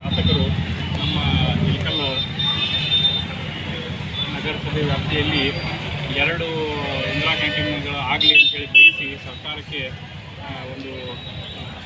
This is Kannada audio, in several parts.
ಶಾಸಕರು ನಮ್ಮ ಇಳಕಲ್ ನಗರಸಭೆ ವ್ಯಾಪ್ತಿಯಲ್ಲಿ ಎರಡು ಇಂದಿರಾ ಕ್ಯಾಂಟೀನ್ಗಳು ಆಗಲಿ ಅಂತೇಳಿ ಬಯಸಿ ಸರ್ಕಾರಕ್ಕೆ ಒಂದು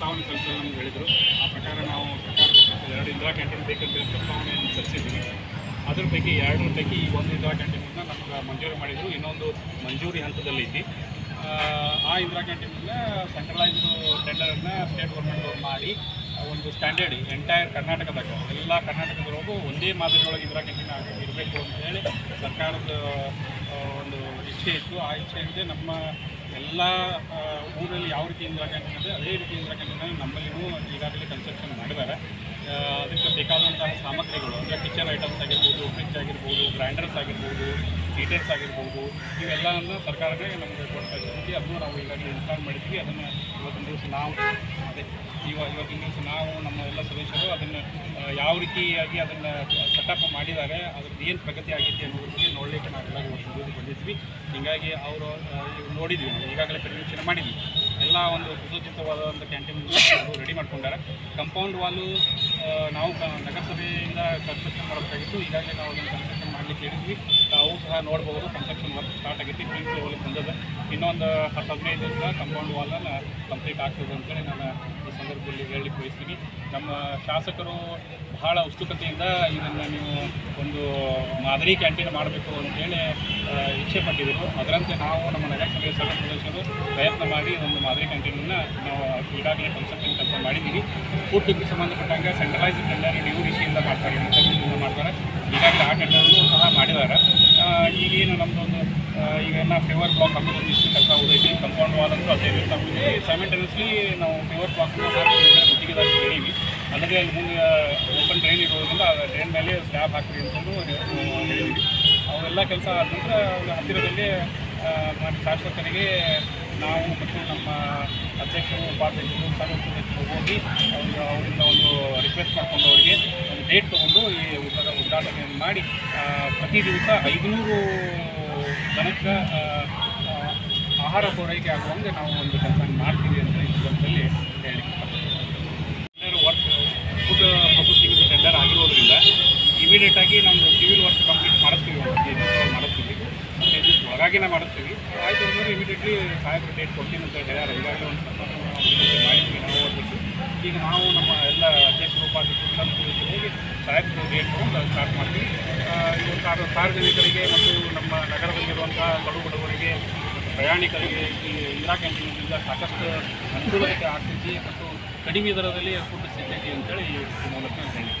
ಪ್ರಸ್ತಾವನೆ ಸಲ್ಲಿಸಲು ನಮ್ಗೆ ಹೇಳಿದರು. ಆ ಪ್ರಕಾರ ನಾವು ಸರ್ಕಾರ ಎರಡು ಇಂದಿರಾ ಕ್ಯಾಂಟೀನ್ ಬೇಕಂತೇಳಿ ಪ್ರಸ್ತಾವನೆಯನ್ನು ಸಲ್ಲಿಸಿದ್ದೀವಿ. ಅದ್ರ ಪೈಕಿ ಎರಡು ಪೈಕಿ ಈ ಒಂದು ಇಂದಿರಾ ಕ್ಯಾಂಟೀನನ್ನು ನಮ್ಗೆ ಮಂಜೂರು ಮಾಡಿದರು. ಇನ್ನೊಂದು ಮಂಜೂರಿ ಹಂತದಲ್ಲಿ ಆ, ಆ ಇಂದಿರಾ ಕ್ಯಾಂಟೀನನ್ನ ಸೆಂಟ್ರಲೈಸ್ಡ್ ಟೆಂಡರನ್ನು ಸ್ಟೇಟ್ ಗೌರ್ಮೆಂಟ್ ಮಾಡಿ ಒಂದು ಸ್ಟ್ಯಾಂಡರ್ಡ್ ಎಂಟೈರ್ ಕರ್ನಾಟಕದಾಗ ಎಲ್ಲ ಕರ್ನಾಟಕದವರೆಗೂ ಒಂದೇ ಮಾದರಿಯೊಳಗೆ ಇಂದಿರಾ ಕ್ಯಾಂಟೀನ್ ಇರಬೇಕು ಅಂತ ಹೇಳಿ ಸರ್ಕಾರದ ಒಂದು ಇಚ್ಛೆ ಇತ್ತು. ಆ ಇಚ್ಛೆಯಂತೆ ನಮ್ಮ ಎಲ್ಲ ಊರಲ್ಲಿ ಯಾವ ರೀತಿ ಇಂದಿರಾ ಕ್ಯಾಂಟೀನ್ ಇದೆ ಅದೇ ರೀತಿ ಇಂದಿರಾ ಕ್ಯಾಂಟೀನ್ ನಮ್ಮಲ್ಲಿನೂ ಈಗಾಗಲೇ ಕನ್ಸ್ಟ್ರಕ್ಷನ್ ಮಾಡಿದ್ದಾರೆ. ಅದಕ್ಕೆ ಬೇಕಾದಂತಹ ಸಾಮಗ್ರಿಗಳು, ಅಂದರೆ ಕಿಚನ್ ಐಟಮ್ಸ್ ಆಗಿರ್ಬೋದು ಫ್ರಿಜ್ ಆಗಿರ್ಬೋದು ಗ್ರೈಂಡರ್ಸ್ ಆಗಿರ್ಬೋದು ಹೀಟರ್ಸ್ ಆಗಿರ್ಬೋದು. ಇವೆಲ್ಲವನ್ನು ಸರ್ಕಾರವೇ ನಮಗೆ ಕೊಟ್ಟ ಅದನ್ನು ನಾವು ಈಗಾಗಲೇ ಇನ್ಸ್ಟಾಲ್ ಮಾಡಿದ್ವಿ. ಅದನ್ನು ಇವತ್ತಿನ ದಿವಸ ನಾವು ಅದೇ ಇವಾಗ ಇವತ್ತಿನ ದಿವಸ ನಾವು ನಮ್ಮ ಎಲ್ಲ ಸದಸ್ಯರು ಅದನ್ನು ಯಾವ ರೀತಿಯಾಗಿ ಅದನ್ನು ಸೆಟಪ್ ಮಾಡಿದ್ದಾರೆ, ಅದ್ರದ್ದು ಏನು ಪ್ರಗತಿ ಆಗೈತಿ ಅನ್ನೋದ್ರ ಬಗ್ಗೆ ನೋಡಲಿಕ್ಕೆ ನಾವು ಎಲ್ಲ ದಿವಸ ಬಂದಿದ್ವಿ. ಹೀಗಾಗಿ ಅವರು ನೋಡಿದ್ವಿ. ನಾವು ಈಗಾಗಲೇ ಪರಿವೀಕ್ಷಣೆ ಮಾಡಿದ್ವಿ. ಎಲ್ಲ ಒಂದು ಸುಸೂಚಿತವಾದ ಒಂದು ಕ್ಯಾಂಟೀನ್ ರೆಡಿ ಮಾಡ್ಕೊಂಡಾರೆ. ಕಂಪೌಂಡ್ ವಾಲು ನಾವು ನಗರಸಭೆಯಿಂದ ಕನ್ಸ್ಟ್ರಕ್ಷನ್ ಮಾಡಬೇಕಾಗಿತ್ತು. ಈಗಾಗಲೇ ನಾವು ಅದನ್ನು ಮಾಡಲಿಕ್ಕೆ ಹೇಳಿದ್ವಿ ತಾವು ಸಹ ನೋಡ್ಬೋದು ಕನ್ಸ್ಟ್ರಕ್ಷನ್ ವರ್ಕ್ ಸ್ಟಾರ್ಟ್ ಆಗೈತಿ ಪ್ರಿಂಟ್ ಲೆವೆಲ್ಗೆ ಬಂದದ ಇನ್ನೊಂದು ಹತ್ತು ಹದಿನೈದು ದಿವಸ ಕಂಪೌಂಡ್ ವಾಲನ್ನು ಕಂಪ್ಲೀಟ್ ಆಗ್ತದೆ ಅಂತೇಳಿ ನಾನು ಈ ಸಂದರ್ಭದಲ್ಲಿ ಹೇಳಿ ಬಯಸ್ತೀನಿ ನಮ್ಮ ಶಾಸಕರು ಬಹಳ ಉತ್ಸುಕತೆಯಿಂದ ಇದನ್ನು ನೀವು ಒಂದು ಮಾದರಿ ಕ್ಯಾಂಟೀನ್ ಮಾಡಬೇಕು ಅಂತೇಳಿ ಇಚ್ಛೆ ಪಟ್ಟಿದ್ದರು ಅದರಂತೆ ನಾವು ನಮ್ಮ ನಗರಸಭೆಯ ಸಭೆ ಸದಸ್ಯರು ಪ್ರಯತ್ನ ಮಾಡಿ ಒಂದು ಮಾದರಿ ಕ್ಯಾಂಟೀನನ್ನು ನಾವು ಈಗಾಗಲೇ ಕನ್ಸ್ಟ್ರಕ್ಷನ್ ಕೆಲಸ ಮಾಡಿದ್ದೀವಿ. ಫುಡ್ಗೆ ಸಂಬಂಧಪಟ್ಟಂಗೆ ಸೆಂಟ್ರಲೈಸ್ ಟೆಂಡರ್ ಡಿ ಡಿಸಿಯಿಂದ ಮಾಡ್ತಾರೆ ಇಂದ ಮಾಡ್ತಾರೆ ಈಗಾಗಲೇ ಆ ಟೆಂಡರ್ನು ಸಹ ಮಾಡಿದ್ದಾರೆ. ಈಗೇನು ನಮ್ಮದೊಂದು ಈಗ ನಾ ಫೇವರ್ ಬ್ಲಾಕ್ ಹಾಕೋದು ಇಷ್ಟು ಕೆಲಸ ಉಳಿದೈತಿ ಕಂಪೌಂಡ್ ವಾಲ್ ಅಂತೂ ಅದೇ ಸೈಮೆಂಟೇನಿಯಸ್ಲಿ ನಾವು ಫೇವರ್ ಬ್ಲಾಕ್ನ ಗುತ್ತಿಗೆದಾರ ಹೇಳಿವಿ ಅಲ್ಲದೆ ಅಲ್ಲಿ ಮುಂದೆ ಓಪನ್ ಡ್ರೈನ್ ಇರೋದ್ರಿಂದ ಆ ಡ್ರೈನ್ ಮೇಲೆ ಸ್ಲ್ಯಾಬ್ ಹಾಕ್ರಿ ಅಂತಂದು ಹೇಳಿದ್ವಿ. ಅವೆಲ್ಲ ಕೆಲಸ ಆದ ನಂತರ ಹತ್ತಿರದಲ್ಲಿ ಶಾಸಕರಿಗೆ ನಾವು ಮತ್ತು ನಮ್ಮ ಅಧ್ಯಕ್ಷರು, ಉಪಾಧ್ಯಕ್ಷರು ಸದಸ್ಯರು ಹೋಗಿ ಅವರು ಅವರಿಂದ ಒಂದು ರಿಕ್ವೆಸ್ಟ್ ಮಾಡಿಕೊಂಡು ಅವರಿಗೆ ಒಂದು ಡೇಟ್ ತೊಗೊಂಡು ಈ ಉದ್ಘಾಟ ಉದ್ಘಾಟನೆಯನ್ನು ಮಾಡಿ ಪ್ರತಿ ದಿವಸ ಐದುನೂರು ಜನಕ್ಕೆ ಆಹಾರ ಪೂರೈಕೆ ಆಗುವಂತೆ ನಾವು ಒಂದು ಕೆಲಸ ಮಾಡ್ತೀವಿ ಅಂತ ಈ ಸಂದರ್ಭದಲ್ಲಿ ಹೇಳಿ tender work food processing tender ಆಗಿರೋದ್ರಿಂದ ಇಮಿಡಿಯೇಟ್ ಆಗಿ ನಮ್ಮ ಸಿವಿಲ್ ವರ್ಕ್ ಕಂಪ್ಲೀಟ್ ಮಾಡಿಸ್ತೀವಿ ಮಾಡಿಸ್ತೀವಿ. ಒಳಗಾಗಿನೇ ಮಾಡಿಸ್ತೀವಿ. ಆಯಿತು ಅಂದರೆ ಇಮಿಡಿಯೇಟ್ಲಿ ಸಾಹೇಬ್ರು ಡೇಟ್ ಕೊಡ್ತೀನಿ ಅಂತ ಹೇಳ್ಯಾರ. ಈಗಾಗಲೇ ಒಂದು ಸ್ವಲ್ಪ ಮಾಡಿದ್ವಿ, ನಾವು ಈಗ ನಾವು ನಮ್ಮ ಎಲ್ಲ ಅಧ್ಯಕ್ಷರು ಉಪಾಧ್ಯಕ್ಷರು ಹೋಗಿ ಸಾಹೇಬ್ರು ಡೇಟ್ ತೊಗೊಂಡು ಸ್ಟಾರ್ಟ್ ಮಾಡ್ತೀವಿ. ಇದು ಸಾರ್, ಸಾರ್ವಜನಿಕರಿಗೆ ಮತ್ತು ನಮ್ಮ ನಗರದಲ್ಲಿರುವಂಥ ಕಡು ಬಡವರಿಗೆ, ಪ್ರಯಾಣಿಕರಿಗೆ ಈ ಕ್ಯಾಂಟೀನಿಂದ ಸಾಕಷ್ಟು ಅನುಕೂಲತೆ ಆಗ್ತೈತಿ ಮತ್ತು ಕಡಿಮೆ ದರದಲ್ಲಿ ಫುಡ್ ಸಿಗ್ತೈತಿ ಅಂತೇಳಿ ಈ ಮೂಲಕ ಹೇಳಿ